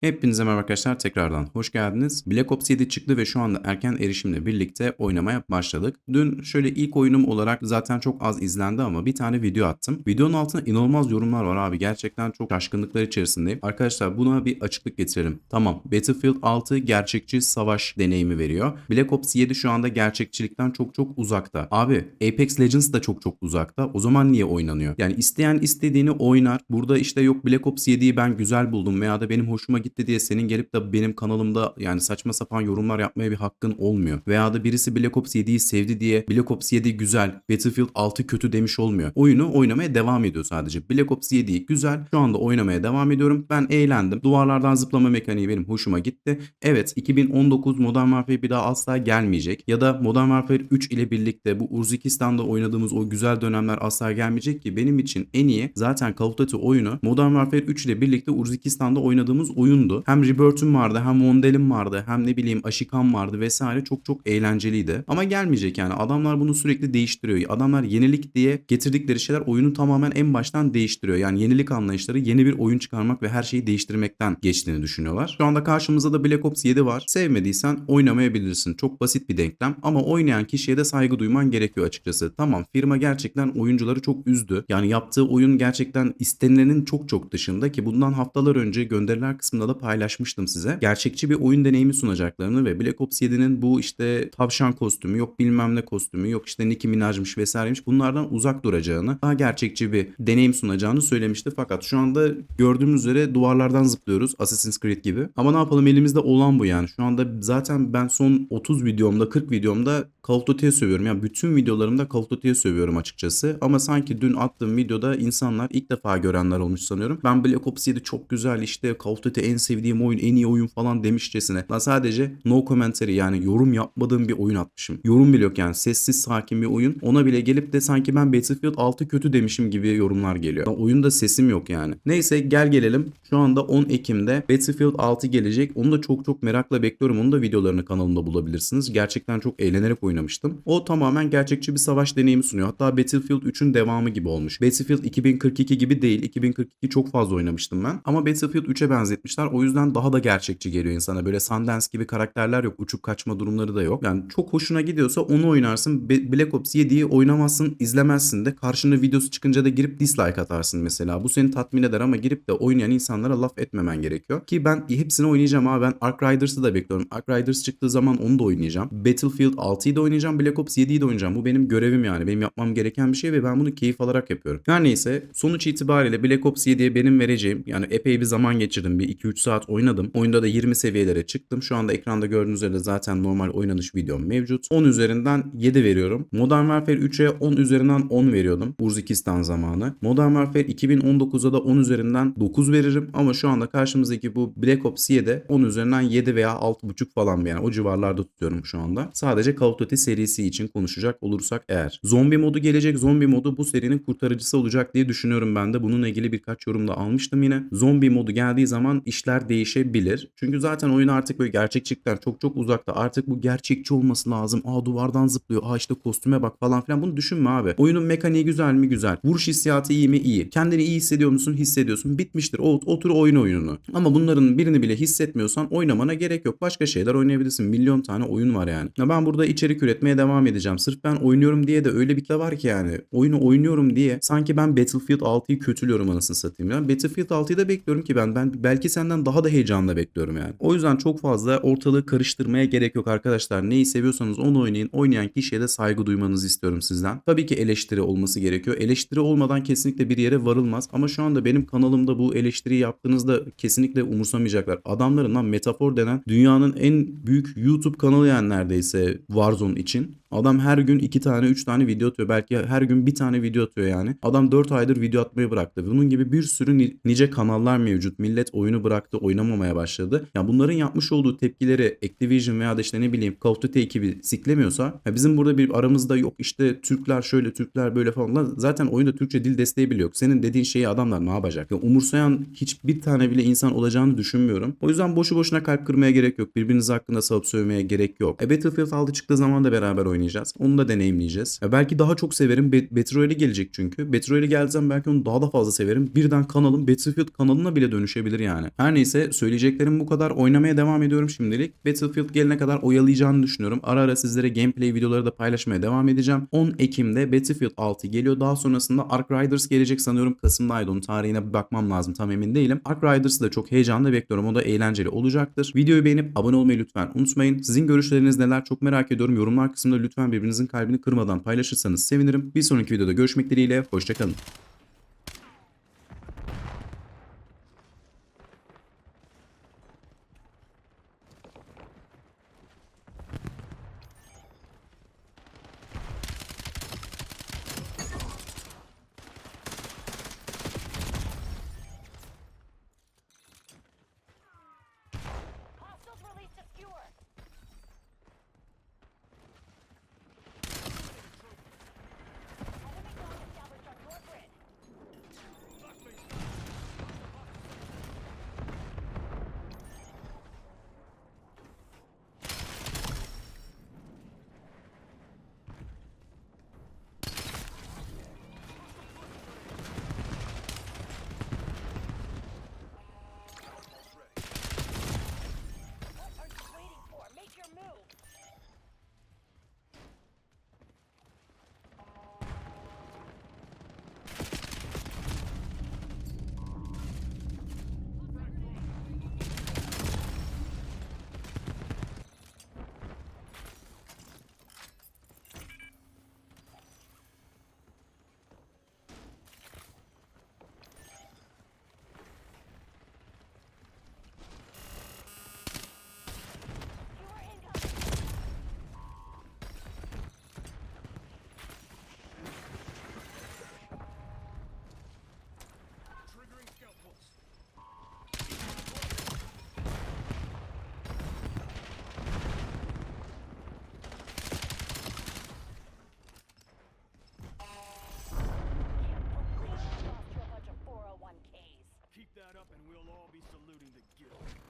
Hepinize merhaba arkadaşlar tekrardan hoş geldiniz. Black Ops 7 çıktı ve şu anda erken erişimle birlikte oynamaya başladık. Dün şöyle ilk oyunum olarak zaten çok az izlendi ama bir tane video attım. Videonun altında inanılmaz yorumlar var abi. Gerçekten çok şaşkınlıklar içerisindeyim. Arkadaşlar buna bir açıklık getirelim. Tamam Battlefield 6 gerçekçi savaş deneyimi veriyor. Black Ops 7 şu anda gerçekçilikten çok çok uzakta. Abi Apex Legends da çok çok uzakta. O zaman niye oynanıyor? Yani isteyen istediğini oynar. Burada işte yok Black Ops 7'yi ben güzel buldum veya da benim hoşuma gitti diye senin gelip de benim kanalımda yani saçma sapan yorumlar yapmaya bir hakkın olmuyor. Veya da birisi Black Ops 7'yi sevdi diye Black Ops 7 güzel, Battlefield 6 kötü demiş olmuyor. Oyunu oynamaya devam ediyor sadece. Black Ops 7'yi güzel, şu anda oynamaya devam ediyorum. Ben eğlendim. Duvarlardan zıplama mekaniği benim hoşuma gitti. Evet 2019 Modern Warfare bir daha asla gelmeyecek. Ya da Modern Warfare 3 ile birlikte bu Urzikistan'da oynadığımız o güzel dönemler asla gelmeyecek ki benim için en iyi zaten Call of Duty oyunu Modern Warfare 3 ile birlikte Urzikistan'da oynadığımız oyundu. Hem Rebirth'üm vardı hem Mondel'im vardı hem ne bileyim Aşikan vardı vesaire çok çok eğlenceliydi. Ama gelmeyecek yani adamlar bunu sürekli değiştiriyor. Adamlar yenilik diye getirdikleri şeyler oyunu tamamen en baştan değiştiriyor. Yani yenilik anlayışları yeni bir oyun çıkarmak ve her şeyi değiştirmekten geçtiğini düşünüyorlar. Şu anda karşımızda da Black Ops 7 var. Sevmediysen oynamayabilirsin. Çok basit bir denklem ama oynayan kişiye de saygı duyman gerekiyor açıkçası. Tamam firma gerçekten oyuncuları çok üzdü. Yani yaptığı oyun gerçekten istenilenin çok çok dışında ki bundan haftalar önce gönderiler kısmında da paylaşmıştım size. Gerçekçi bir oyun deneyimi sunacaklarını ve Black Ops 7'nin bu işte tavşan kostümü yok bilmem ne kostümü yok işte Nicki Minaj'mış vesaireymiş bunlardan uzak duracağını daha gerçekçi bir deneyim sunacağını söylemişti. Fakat şu anda gördüğümüz üzere duvarlardan zıplıyoruz Assassin's Creed gibi. Ama ne yapalım elimizde olan bu yani. Şu anda zaten ben son 30 videomda 40 videomda Call of Duty'ye sövüyorum. Yani bütün videolarımda Call of Duty'ye sövüyorum açıkçası. Ama sanki dün attığım videoda insanlar ilk defa görenler olmuş sanıyorum. Ben Black Ops 7 çok güzel işte Call of Duty en sevdiğim oyun, en iyi oyun falan demişçesine. Ben sadece no commentary yani yorum yapmadığım bir oyun atmışım. Yorum bile yok yani sessiz sakin bir oyun. Ona bile gelip de sanki ben Battlefield 6 kötü demişim gibi yorumlar geliyor. Ya oyunda sesim yok yani. Neyse gel gelelim. Şu anda 10 Ekim'de Battlefield 6 gelecek. Onu da çok çok merakla bekliyorum. Onu da videolarını kanalımda bulabilirsiniz. Gerçekten çok eğlenerek oynamıştım. O tamamen gerçekçi bir savaş deneyimi sunuyor. Hatta Battlefield 3'ün devamı gibi olmuş. Battlefield 2042 gibi değil. 2042 çok fazla oynamıştım ben. Ama Battlefield 3'e benzetmişler. O yüzden daha da gerçekçi geliyor insana. Böyle Sundance gibi karakterler yok. Uçup kaçma durumları da yok. Yani çok hoşuna gidiyorsa onu oynarsın. Black Ops 7'yi oynamazsın, izlemezsin de. Karşına videosu çıkınca da girip dislike atarsın mesela. Bu seni tatmin eder ama girip de oynayan insanlara laf etmemen gerekiyor. Ki ben hepsini oynayacağım ama ben Ark Riders'ı da bekliyorum. Ark Riders çıktığı zaman onu da oynayacağım. Battlefield 6'yı da oynayacağım. Black Ops 7'yi de oynayacağım. Bu benim görevim yani. Benim yapmam gereken bir şey ve ben bunu keyif alarak yapıyorum. Her neyse sonuç itibariyle Black Ops 7'ye benim vereceğim yani epey bir zaman geçirdim. Bir 2-3 saat oynadım. Oyunda da 20 seviyelere çıktım. Şu anda ekranda gördüğünüz üzere zaten normal oynanış videom mevcut. 10 üzerinden 7 veriyorum. Modern Warfare 3'e 10 üzerinden 10 veriyordum. Urzikistan zamanı. Modern Warfare 2019'a da 10 üzerinden 9 veririm. Ama şu anda karşımızdaki bu Black Ops 7 10 üzerinden 7 veya 6.5 falan yani o civarlarda tutuyorum şu anda. Sadece Call of Duty serisi için konuşacak olursak eğer. Zombi modu gelecek. Zombi modu bu serinin kurtarıcısı olacak diye düşünüyorum ben de. Bununla ilgili birkaç yorum da almıştım yine. Zombi modu geldiği zaman işler değişebilir. Çünkü zaten oyun artık böyle gerçekçilikten çok çok uzakta. Artık bu gerçekçi olması lazım. Aa duvardan zıplıyor. Aa işte kostüme bak falan filan. Bunu düşünme abi. Oyunun mekaniği güzel mi? Güzel. Vuruş hissiyatı iyi mi? İyi. Kendini iyi hissediyor musun? Hissediyorsun. Bitmiştir. O, otur oyun oyununu. Ama bunların birini bile hissetmiyorsan oynamana gerek yok. Başka şeyler oynayabilirsin. Milyon tane oyun var yani. Ya ben burada içerik üretmeye devam edeceğim. Sırf ben oynuyorum diye de öyle bir kitle var ki yani. Oyunu oynuyorum diye sanki ben Battlefield 6'yı kötülüyorum anasını satayım. Yani Battlefield 6'yı da bekliyorum ki ben. Ben belki senden daha da heyecanla bekliyorum yani. O yüzden çok fazla ortalığı karıştırmaya gerek yok arkadaşlar. Neyi seviyorsanız onu oynayın. Oynayan kişiye de saygı duymanızı istiyorum sizden. Tabii ki eleştiri olması gerekiyor. Eleştiri olmadan kesinlikle bir yere varılmaz. Ama şu anda benim kanalımda bu eleştiriyi yaptığınızda kesinlikle umursamayacaklar. Adamların lan metafor denen dünyanın en büyük YouTube kanalı yani neredeyse Warzone için. Adam her gün iki tane üç tane video atıyor. Belki her gün bir tane video atıyor yani. Adam 4 aydır video atmayı bıraktı. Bunun gibi bir sürü ni- nice kanallar mevcut. Millet oyunu bıraktı, oynamamaya başladı. Ya bunların yapmış olduğu tepkileri Activision veya da işte ne bileyim Call of Duty ekibi siklemiyorsa ya bizim burada bir aramızda yok işte Türkler şöyle Türkler böyle falan. Lan Zaten oyunda Türkçe dil desteği bile yok. Senin dediğin şeyi adamlar ne yapacak? Ya umursayan hiçbir tane bile insan olacağını düşünmüyorum. O yüzden boşu boşuna kalp kırmaya gerek yok. Birbiriniz hakkında salıp sövmeye gerek yok. E Battlefield 6 çıktığı zaman da beraber oynayacağız. Onu da deneyimleyeceğiz. Ya belki daha çok severim. Be- gelecek çünkü. Battle Royale geldiğim belki onu daha da fazla severim. Birden kanalım Battlefield kanalına bile dönüşebilir yani. Her neyse söyleyeceklerim bu kadar. Oynamaya devam ediyorum şimdilik. Battlefield gelene kadar oyalayacağını düşünüyorum. Ara ara sizlere gameplay videoları da paylaşmaya devam edeceğim. 10 Ekim'de Battlefield 6 geliyor. Daha sonrasında Ark Riders gelecek sanıyorum. Kasım'daydı. Onun tarihine bir bakmam lazım. Tam emin değilim. Ark Riders'ı da çok heyecanla bekliyorum. O da eğlenceli olacaktır. Videoyu beğenip abone olmayı lütfen unutmayın. Sizin görüşleriniz neler çok merak ediyorum. Yorumlar kısmında lütfen birbirinizin kalbini kırmadan paylaşırsanız sevinirim. Bir sonraki videoda görüşmek dileğiyle. Hoşçakalın. All be saluting the guild.